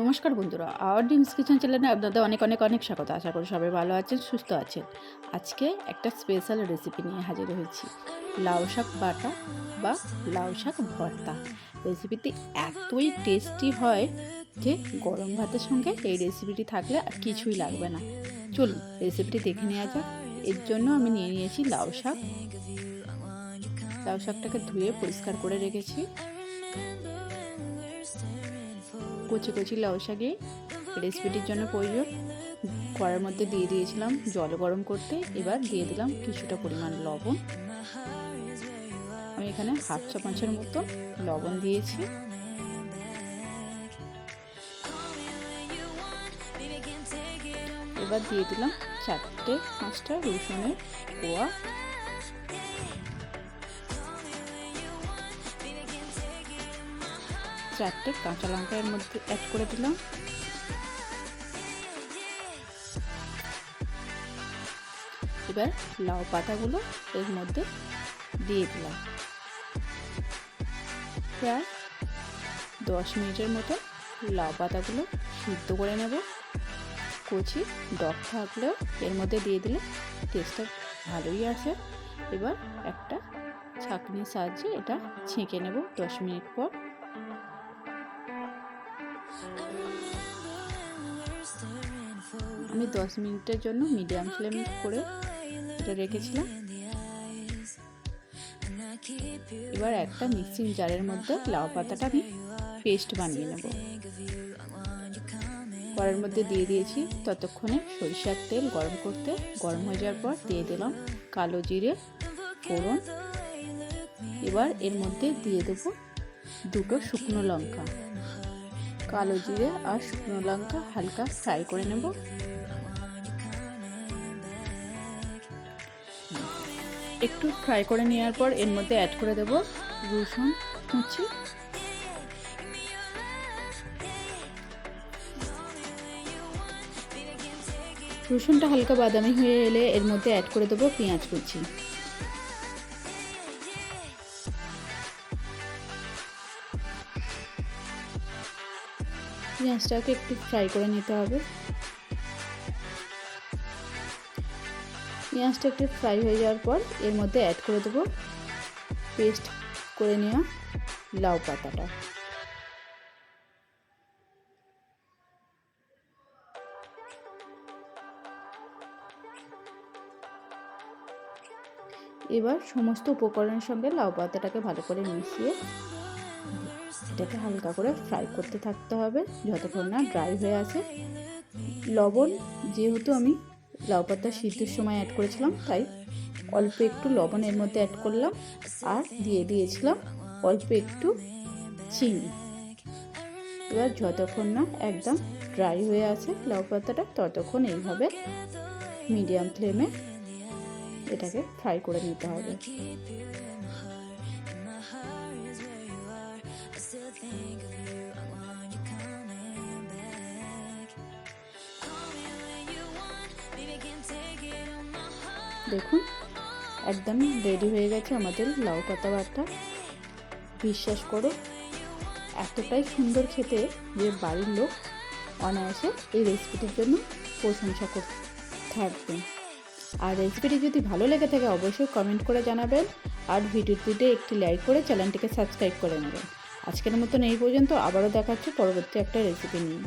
নমস্কার বন্ধুরা hour ডিমস kitchen চ্যানেলে আপনাদের অনেক অনেক অনেক স্বাগত। আশা করি সবাই ভালো আছেন, সুস্থ আছেন। আজকে একটা স্পেশাল রেসিপি নিয়ে হাজির হয়েছি। লাউ শাক বাটা বা লাউ শাক ভর্তা। রেসিপিটি এতই টেস্টি হয় যে গরম ভাতের সঙ্গে এই রেসিপিটি থাকলে আর কিছুই লাগবে না। চলুন রেসিপিটি দেখে নেওয়া যাক। এর জন্য আমি নিয়ে নিয়েছি লাউ শাক। লাউ শাকটাকে ধুয়ে পরিষ্কার করে রেখেছি। কচি কচি লাউ শাকে রেসিপিটির জন্য প্রয়োজন। কড়ার মধ্যে দিয়ে দিয়েছিলাম জল গরম করতে। এবার দিয়ে দিলাম কিছুটা পরিমাণ লবণ। আমি এখানে হাফ চামচের মতো লবণ দিয়েছি। এবার দিয়ে দিলাম চারটে পাঁচটা রসুনের কোয়া। চারটে কাঁচা লঙ্কা এর মধ্যে অ্যাড করে দিলাম। এবার লাউ পাতাগুলো এর মধ্যে দিয়ে দিলাম। প্রায় দশ মিনিটের মতো লাউ পাতাগুলো সিদ্ধ করে নেব। কচি ডক থাকলেও এর মধ্যে দিয়ে দিলে টেস্টটা ভালোই আসে। এবার একটা ছাঁকনির সাহায্যে এটা ছেঁকে নেব দশ মিনিট পর। আমি দশ মিনিটের জন্য মিডিয়াম ফ্লেম করে এটা রেখেছিলাম। এবার একটা মিক্সিং জারের মধ্যে লাউ পাতাটা আমি পেস্ট বানিয়ে নেব। কড়ার মধ্যে দিয়ে দিয়েছি ততক্ষণে সরিষার তেল গরম করতে। গরম হয়ে যাওয়ার পর দিয়ে দিলাম কালো জিরে, ফোড়ন। এবার এর মধ্যে দিয়ে দেবো দুটো শুকনো লঙ্কা। কালো জিরে আর শুকনো লঙ্কা হালকা ফ্রাই করে নেব। একটু ফ্রাই করে নেওয়ার পর এর মধ্যে অ্যাড করে দেব রসুন, কুচি। রসুনটা হালকা বাদামি হয়ে এলে এর মধ্যে অ্যাড করে দেবো পেঁয়াজ কুচি। পেঁয়াজটাকে একটু ফ্রাই করে নিতে হবে। পেঁয়াজটা একটু ফ্রাই হয়ে যাওয়ার পর এর মধ্যে অ্যাড করে দেবো পেস্ট করে নেওয়া লাউ পাতাটা। এবার সমস্ত উপকরণের সঙ্গে লাউ পাতাটাকে ভালো করে মিশিয়ে এটাকে হালকা করে ফ্রাই করতে থাকতে হবে। যতক্ষণ না ড্রাই হয়ে আছে। লবণ, যেহেতু আমি লাউ পাতা সিদ্ধের সময় অ্যাড করেছিলাম, তাই অল্প একটু লবণ এর মধ্যে অ্যাড করলাম আর দিয়ে দিয়েছিলাম অল্প একটু চিনি। এবার যতক্ষণ না একদম ড্রাই হয়ে আছে লাউ পাতাটা, ততক্ষণ এইভাবে মিডিয়াম ফ্লেমে এটাকে ফ্রাই করে নিতে হবে। দেখুন, একদম রেডি হয়ে গেছে আমাদের লাউ পাতা বাটা। বিশ্বাস করো, এতটাই সুন্দর খেতে যে বাড়ির লোক অনায়াসে এই রেসিপিটির জন্য প্রশংসা করতে থাকবেন। আর রেসিপিটি যদি ভালো লেগে থাকে, অবশ্যই কমেন্ট করে জানাবেন। আর ভিডিওটিতে একটি লাইক করে চ্যানেলটিকে সাবস্ক্রাইব করে নেবেন। আজকের মতন এই পর্যন্ত, আবারও দেখাচ্ছে পরবর্তী একটা রেসিপি নিয়ে।